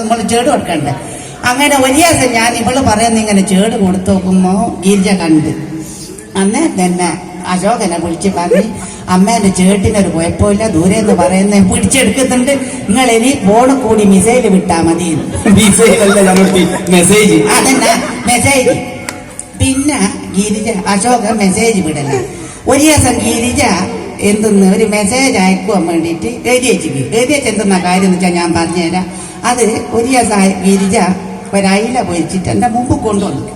നമ്മൾ ചേട് കൊടുക്കണ്ടേ? അങ്ങനെ ഒരു ദിവസം ഞാൻ ഇവൾ പറയുന്ന ഇങ്ങനെ ചേട് കൊടുത്തു നോക്കുമ്പോ ഗിരിജ കണ്ട്. അന്നേ തന്നെ അശോകനെ വിളിച്ച് പറഞ്ഞ് അമ്മേന്റെ ചേട്ടിനൊരു കുഴപ്പമില്ല ദൂരെ എന്ന് പറയുന്ന പിടിച്ചെടുക്കുന്നുണ്ട്. നിങ്ങൾ ഇനി ഫോണ് കൂടി മിസൈൽ വിട്ടാ മതി. മെസ്സേജ് അതന്നെ മെസ്സേജ് പിന്നെ ഗിരിജ അശോക മെസ്സേജ് വിടല. ഒരു ദിവസം ഗിരിജ എന്തെന്ന് ഒരു മെസ്സേജ് അയക്കുവാൻ വേണ്ടിയിട്ട് എഴുതി വെച്ച് എന്തെന്ന കാര്യം എന്ന് വെച്ചാൽ ഞാൻ പറഞ്ഞുതരാം. അത് ഒരു ദിവസം ഗിരിജ ഒരയില പൊരിച്ചിട്ട് എന്റെ മുമ്പ് കൊണ്ടുവന്നു.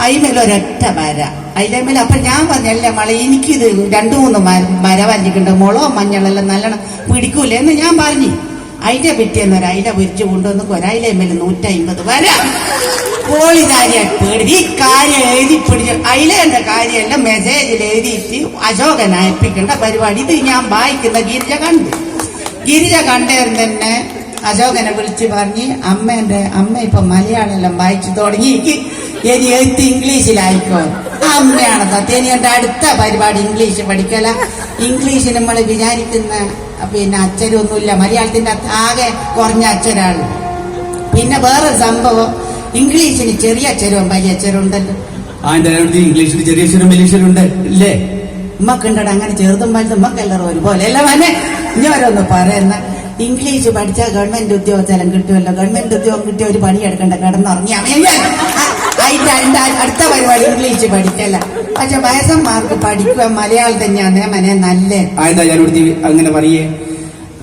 അയിമേൽ ഒരൊറ്റ വര അയിലമേൽ അപ്പം ഞാൻ പറഞ്ഞല്ല മളെ എനിക്കിത് രണ്ടു മൂന്ന് വര വരഞ്ഞിട്ടുണ്ട് മുളോ മഞ്ഞളെല്ലാം നല്ലോണം പിടിക്കൂലേ എന്ന് ഞാൻ പറഞ്ഞു. അതിന്റെ പിറ്റേന്ന് അയില പൊരിച്ച് കൊണ്ടുവന്ന് ഒരയിലമേൽ നൂറ്റമ്പത് വര. കോളിതാരിയായി പേടി. ഈ കാര്യം എഴുതി പിടിച്ച്. അയിലേന്റെ കാര്യമെല്ലാം മെസ്സേജിൽ എഴുതിയിട്ട് അശോകൻ അയപ്പിക്കേണ്ട പരിപാടി. ഇത് ഞാൻ വായിക്കുന്ന ഗിരിജ കണ്ടു. ഗിരിജ കണ്ടേരം തന്നെ അശോകനെ വിളിച്ച് പറഞ്ഞ് അമ്മേന്റെ അമ്മ ഇപ്പൊ മലയാളമെല്ലാം വായിച്ചു തുടങ്ങി. എനിക്ക് എഴുത്ത് ഇംഗ്ലീഷിലായിക്കോ. അമ്മയാണ് തത്തേനിയുടെ അടുത്ത പരിപാടി ഇംഗ്ലീഷ് പഠിക്കല. ഇംഗ്ലീഷ് നമ്മൾ വിചാരിക്കുന്ന പിന്നെ അക്ഷരമൊന്നുമില്ല മലയാളത്തിന്റെ ആകെ കുറഞ്ഞ അച്ഛരാണ് പിന്നെ വേറെ സംഭവം ഇംഗ്ലീഷിന് ചെറിയ അക്ഷരവും വലിയ അക്ഷരവും ഉണ്ടല്ലോ ഇംഗ്ലീഷിൽ ചെറിയ സ്വരം വലിയ സ്വരം ഉണ്ട് ഇല്ലേ? ഉമ്മക്കുണ്ടോ അങ്ങനെ ചെറുതും വലുതും ഉമ്മക്കെല്ലാവരും ഒരുപോലെ അല്ല മനെ ഇഞ്ഞോരൊന്ന് പറയുന്ന. ഇംഗ്ലീഷ് പഠിച്ചാൽ ഗവൺമെന്റ് ഉദ്യോഗസ്ഥലം കിട്ടുമല്ലോ? ഗവൺമെന്റ് ഉദ്യോഗം കിട്ടിയ ഒരു പണി എടുക്കണ്ട കിടന്നുറങ്ങി അതിന്റെ അതിന്റെ അടുത്ത പരിപാടി ഇംഗ്ലീഷ് പഠിക്കല്ല. പക്ഷെ വയസ്സന്മാർക്ക് പഠിക്കുക മലയാളം തന്നെയാണ്. മനെ നല്ല. ആയതാ ഞാനോട് അങ്ങനെ പറയേ?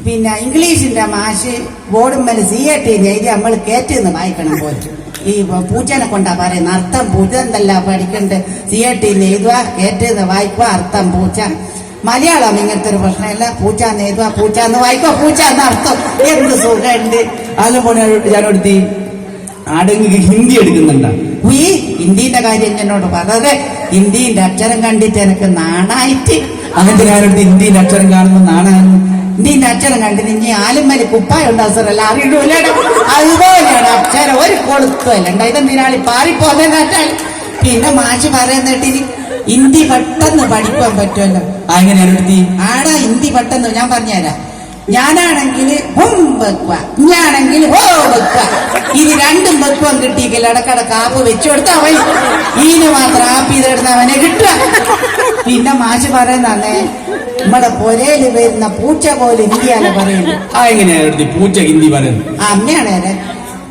പിന്നെ ഇംഗ്ലീഷിന്റെ മാഷ് ബോർഡുമ്മൽ സി എ ടി എഴുതി നമ്മൾ കയറ്റിന്ന് വായിക്കണം പോലെ. ഈ പൂച്ചനെ കൊണ്ടാ പറയുന്നത് അർത്ഥം പൂച്ച എന്തല്ല പഠിക്കണ്ട്? സി എ ടി എഴുതുക കയറ്റിന്ന് വായിക്കുക അർത്ഥം പൂച്ച. മലയാളം ഇങ്ങനത്തെ ഒരു പ്രശ്നമില്ല. പൂച്ച എന്ന് എഴുതുക പൂച്ച എന്ന് വായിക്കുക പൂച്ച എന്ന അർത്ഥം. എന്ത് സുഖമുണ്ട്? അതിനെ പോലെ ഞാനോട് ആടെങ്കിൽ ഹിന്ദി എടുക്കുന്നുണ്ട്? ഈ ഹിന്ദിന്റെ കാര്യം എന്നോട് പറഞ്ഞത് ഹിന്ദിന്റെ അക്ഷരം കണ്ടിട്ട് എനിക്ക് നാണായിട്ട്. അങ്ങനത്തെ ഞാനോട് ഹിന്ദിന്റെ അക്ഷരം കാണുമ്പോൾ നാണായിരുന്നു ഹിന്ദിന്റെ അക്ഷരം കണ്ടിട്ട് ഇനി ആലുമൽ കുപ്പായ ഉണ്ടാസറല്ല അറിയില്ല അതുപോലെയാണ് അക്ഷരം. ഒരു കൊളുത്തല്ല ഇതെന്തിനാളി പാറിപ്പോന്നെ പിന്നെ മാഷ് പറയുന്നിട്ട് ഹിന്ദി പെട്ടെന്ന് പഠിക്കാൻ പറ്റുമല്ലോ. അങ്ങനെ ഞാനോട് ആടാ ഹിന്ദി പെട്ടെന്ന്. ഞാൻ പറഞ്ഞുതരാം. ഞാനാണെങ്കിൽ ഹും വെക്കുക. ഞാനാണെങ്കിൽ ഹോ വെക്കുക. ഇത് രണ്ടും തത്വം കിട്ടിയെങ്കിൽ ഇടക്കട കാപ്പ് വെച്ചു കൊടുത്ത അവൻ ഈന് മാത്രം ആപ്പ് ചെയ്തെടുത്ത അവനെ കിട്ടുക. പിന്നെ മാഷ് പറയുന്നേ നമ്മുടെ പൊരയിൽ വരുന്ന പൂച്ച പോലെ ഹിന്ദിയാണ് പറയുന്നത് ആ എങ്ങനെയാണ് ഞാനോട് പൂച്ച ഹിന്ദി പറയുന്നത്? ആ അമ്മയാണ്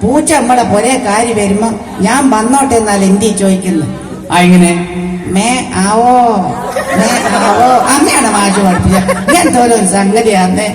പൂച്ച നമ്മളെ പൊരേ കാര്യം വരുമ്പോ ഞാൻ വന്നോട്ടെ എന്നാൽ ഹിന്ദി ചോദിക്കുന്നു ആ എങ്ങനെ? മേ ആവോ മേ ആവോ. അമ്മയാണ് മാഷ് പഠിപ്പിച്ച ഞാൻ തോന്നുന്നു സംഗതിയാന്നേ.